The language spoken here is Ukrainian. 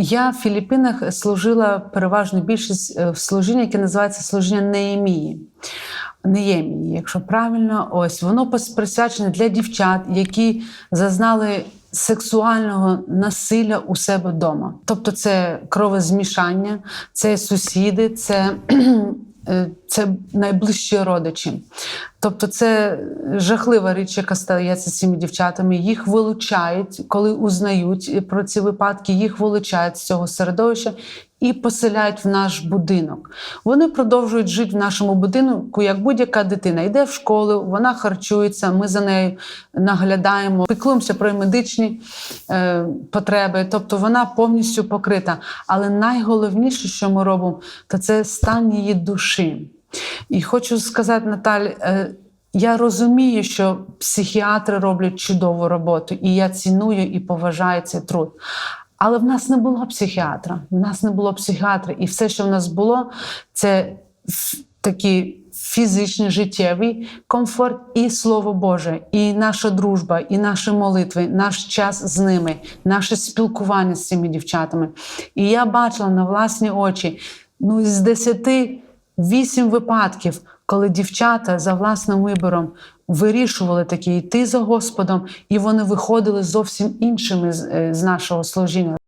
Я в Філіппінах служила переважно більшість е, в служінні, яке називається служіння Неємії. Неємії, якщо правильно, ось воно присвячене для дівчат, які зазнали сексуального насилля у себе вдома. Тобто це кровозмішання, це сусіди, це, е, це найближчі родичі. Тобто це жахлива річ, яка стається з цими дівчатами. Їх вилучають, коли узнають про ці випадки, їх вилучають з цього середовища і поселяють в наш будинок. Вони продовжують жити в нашому будинку, як будь-яка дитина. Йде в школу, вона харчується, ми за нею наглядаємо, піклуємося про медичні е, потреби. Тобто вона повністю покрита. Але найголовніше, що ми робимо, то це стан її душі. І хочу сказати, Наталь, е, я розумію, що психіатри роблять чудову роботу, і я ціную і поважаю цей труд. Але в нас не було психіатра. В нас не було психіатра, і все, що в нас було, це такий фізичний життєвий комфорт і слово Боже, і наша дружба, і наші молитви, наш час з ними, наше спілкування з цими дівчатами. І я бачила на власні очі ну, з десяти вісім випадків, коли дівчата за власним вибором вирішували такі йти за Господом, і вони виходили зовсім іншими з, е, нашого служіння.